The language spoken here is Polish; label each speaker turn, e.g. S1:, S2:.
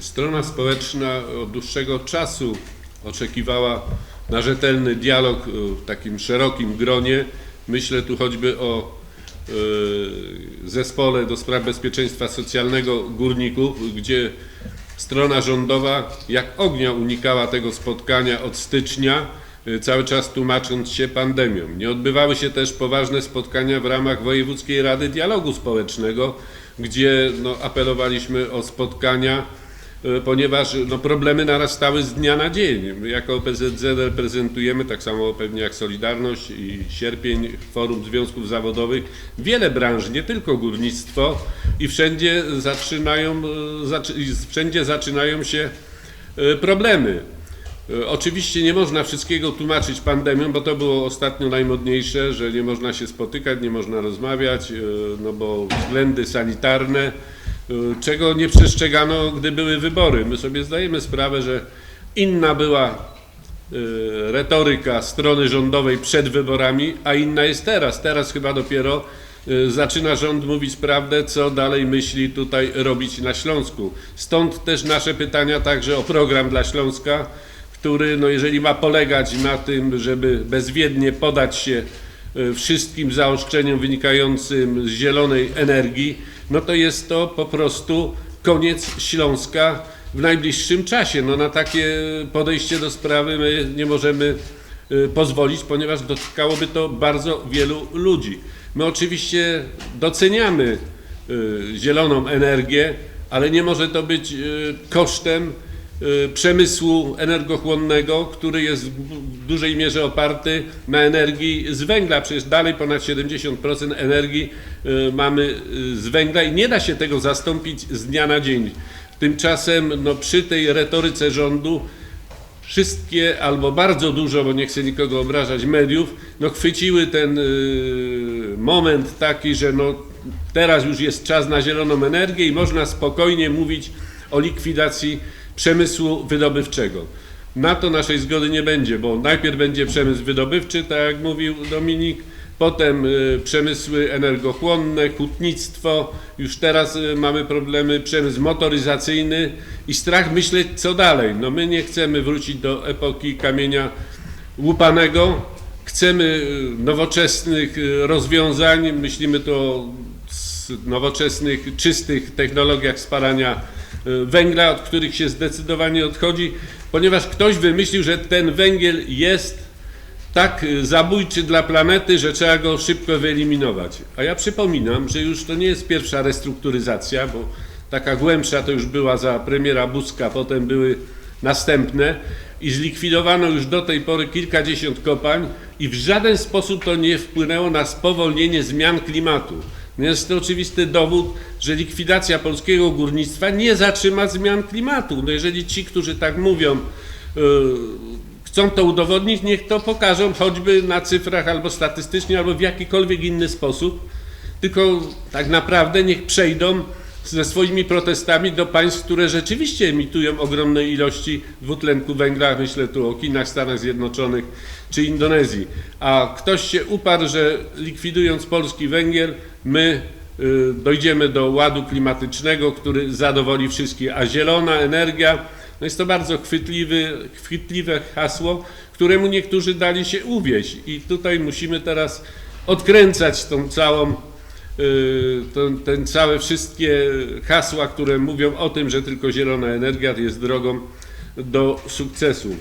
S1: Strona społeczna od dłuższego czasu oczekiwała na rzetelny dialog y, w takim szerokim gronie. Myślę tu choćby o y, zespole do spraw bezpieczeństwa socjalnego górników, gdzie strona rządowa jak ognia unikała tego spotkania od stycznia, y, cały czas tłumacząc się pandemią. Nie odbywały się też poważne spotkania w ramach Wojewódzkiej Rady Dialogu Społecznego, gdzie no, apelowaliśmy o spotkania, ponieważ no, problemy narastały z dnia na dzień. Jako OPZZ reprezentujemy, tak samo pewnie jak Solidarność i Sierpień, Forum Związków Zawodowych, wiele branż, nie tylko górnictwo i wszędzie zaczynają, y, zaczy, wszędzie zaczynają się y, problemy. E, Oczywiście nie można wszystkiego tłumaczyć pandemią, bo to było ostatnio najmodniejsze, że nie można się spotykać, nie można rozmawiać, e, no bo względy sanitarne, e, czego nie przestrzegano, gdy były wybory. My sobie zdajemy sprawę, że inna była e, retoryka strony rządowej przed wyborami, a inna jest teraz. Teraz chyba dopiero e, zaczyna rząd mówić prawdę, co dalej myśli tutaj robić na Śląsku. Stąd też nasze pytania także o program dla Śląska, który, no jeżeli ma polegać na tym, żeby bezwiednie podać się wszystkim zaostrzeniom wynikającym z zielonej energii, no to jest to po prostu koniec Śląska w najbliższym czasie. No na takie podejście do sprawy my nie możemy e, pozwolić, ponieważ dotykałoby to bardzo wielu ludzi. My oczywiście doceniamy e, zieloną energię, ale nie może to być e, kosztem przemysłu energochłonnego, który jest w dużej mierze oparty na energii z węgla. Przecież dalej ponad 70% energii e, mamy e, z węgla i nie da się tego zastąpić z dnia na dzień. Tymczasem no, przy tej retoryce rządu wszystkie albo bardzo dużo, bo nie chcę nikogo obrażać, mediów, no chwyciły ten y, moment taki, że no teraz już jest czas na zieloną energię i można spokojnie mówić o likwidacji przemysłu wydobywczego. Na to naszej zgody nie będzie, bo najpierw będzie przemysł wydobywczy, tak jak mówił Dominik, potem y, przemysły energochłonne, hutnictwo, już teraz y, mamy problemy, przemysł motoryzacyjny i strach myśleć co dalej. No my nie chcemy wrócić do epoki kamienia łupanego, chcemy y, nowoczesnych rozwiązań, myślimy tu o nowoczesnych, czystych technologiach spalania węgla, od których się zdecydowanie odchodzi, ponieważ ktoś wymyślił, że ten węgiel jest tak y, zabójczy dla planety, że trzeba go szybko wyeliminować. A ja przypominam, że już to nie jest pierwsza restrukturyzacja, bo taka głębsza to już była za premiera Buzka, potem były następne i zlikwidowano już do tej pory kilkadziesiąt kopalń i w żaden sposób to nie wpłynęło na spowolnienie zmian klimatu. No Jest to oczywisty dowód, że likwidacja polskiego górnictwa nie zatrzyma zmian klimatu. No jeżeli ci, którzy tak mówią, yy, chcą to udowodnić, niech to pokażą choćby na cyfrach albo statystycznie, albo w jakikolwiek inny sposób. Tylko tak naprawdę niech przejdą ze swoimi protestami do państw, które rzeczywiście emitują ogromne ilości dwutlenku węgla. Myślę tu o Chinach, Stanach Zjednoczonych czy Indonezji. A ktoś się uparł, że likwidując polski węgiel, my y, dojdziemy do ładu klimatycznego, który zadowoli wszystkich. A zielona energia, no jest to bardzo chwytliwy, chwytliwe hasło, któremu niektórzy dali się uwieść. I tutaj musimy teraz odkręcać tą całą ten, ten całe wszystkie hasła, które mówią o tym, że tylko zielona energia jest drogą do sukcesu.